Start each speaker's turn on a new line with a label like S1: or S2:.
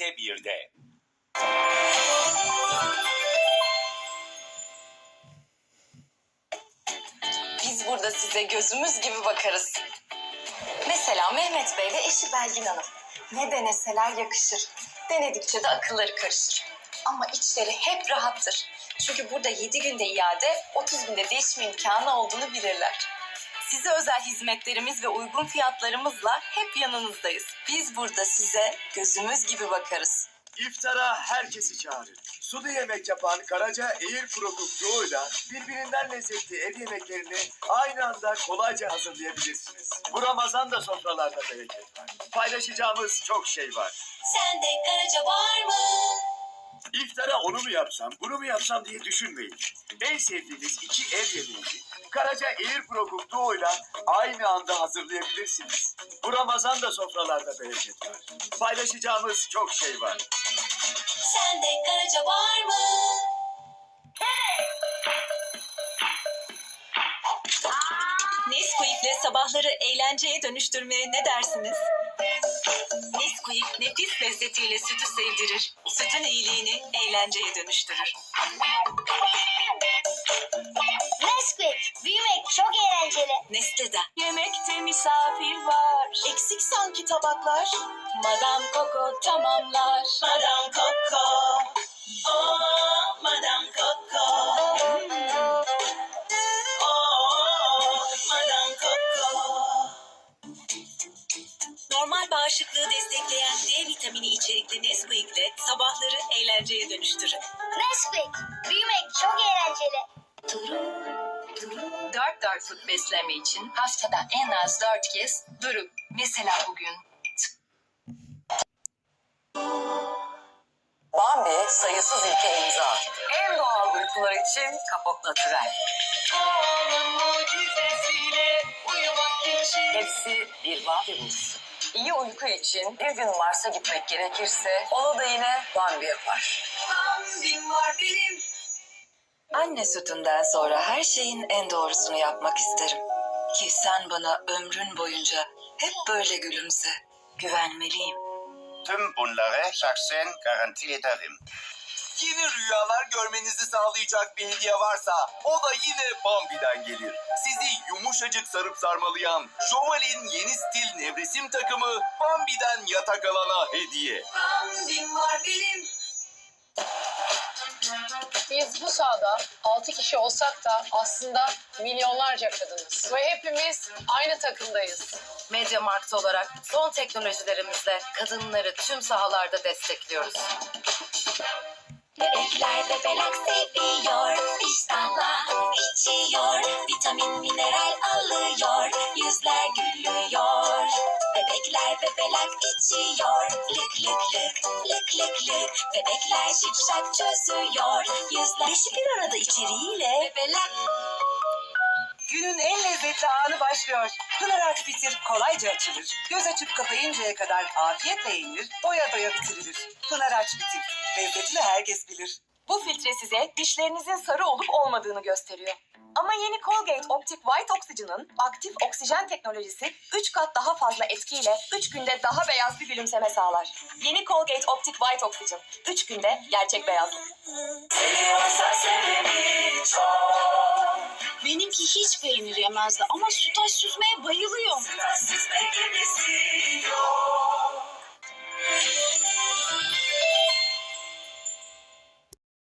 S1: 1'de.
S2: Biz burada size gözümüz gibi bakarız. Mesela Mehmet Bey ve eşi Belgin Hanım. Ne deneseler yakışır. Denedikçe de akılları karışır. Ama içleri hep rahattır. Çünkü burada 7 günde iade, 30 günde değişme imkanı olduğunu bilirler. Size özel hizmetlerimiz ve uygun fiyatlarımızla hep yanınızdayız. Biz burada size gözümüz gibi bakarız.
S3: İftara herkesi çağırın. Sulu yemek yapan Karaca Air Pro Cook'luğuyla birbirinden lezzetli ev yemeklerini aynı anda kolayca hazırlayabilirsiniz. Bu Ramazan da sofralarda bereket var. Paylaşacağımız çok şey var.
S2: Sende Karaca var mı?
S3: İftara onu mu yapsam, bunu mu yapsam diye düşünmeyin. En sevdiğiniz iki ev yemeğini Karaca Air Pro Cook'luğuyla aynı anda hazırlayabilirsiniz. Bu Ramazan da sofralarda bereket var. Paylaşacağımız çok şey var.
S2: Sende Karaca var mı? Nesquik'le sabahları eğlenceye dönüştürmeye ne dersiniz? Nesquik nefis lezzetiyle sütü sevdirir. Sütün iyiliğini eğlenceye dönüştürür. Nestle'den. Yemekte misafir var. Eksik sanki tabaklar. Madame Coco tamamlar. Madame Coco. Oh, Madame Coco. Oh, Madame Coco. Normal bağışıklığı destekleyen D vitamini içerikli Nesquik'le sabahları eğlenceye dönüştürün.
S4: Nesquik, büyümek çok eğlenceli.
S2: Dört dörtlük beslenme için haftada en az dört kez durun. Mesela bugün.
S5: Bambi sayısız ilke imza attı. En doğal uykular için Kapok Natürel. Hepsi bir Bambi buluşu. İyi uyku için bir gün Mars'a gitmek gerekirse onu da yine Bambi yapar.
S2: Anne sütünden sonra her şeyin en doğrusunu yapmak isterim. Ki sen bana ömrün boyunca hep böyle gülümse. Güvenmeliyim.
S6: Tüm bunları şahsen garanti ederim.
S1: Yeni rüyalar görmenizi sağlayacak bir hediye varsa o da yine Bambi'den gelir. Sizi yumuşacık sarıp sarmalayan Jomal'in yeni stil nevresim takımı Bambi'den yatak alana hediye.
S7: Biz bu sahada 6 kişi olsak da aslında milyonlarca kadınız. Ve hepimiz aynı takımdayız.
S2: Mediamarkt olarak son teknolojilerimizle kadınları tüm sahalarda destekliyoruz.
S8: Bebekler bebelak seviyor, iştahla içiyor, vitamin mineral alıyor, yüzler gülüyor. Bebelak içiyor, lık lık lık, lık lık lık. Bebekler şipşak çözüyor, yüzler... Beşi bir arada içeriğiyle bebelak
S5: Günün en lezzetli anı başlıyor. Pınar aç bitir kolayca açılır. Göz açıp kapayıncaya kadar afiyetle yenir, doya doya bitirilir. Pınar aç bitir. Lezzetini herkes bilir.
S9: Bu filtre size dişlerinizin sarı olup olmadığını gösteriyor. Ama yeni Colgate Optic White Oxygen'ın aktif oksijen teknolojisi 3 kat daha fazla etkiyle 3 günde daha beyaz bir gülümseme sağlar. Yeni Colgate Optic White Oxygen 3 günde gerçek beyazlık.
S4: Benimki hiç peynir yemezdi ama sütaş süzmeye bayılıyor.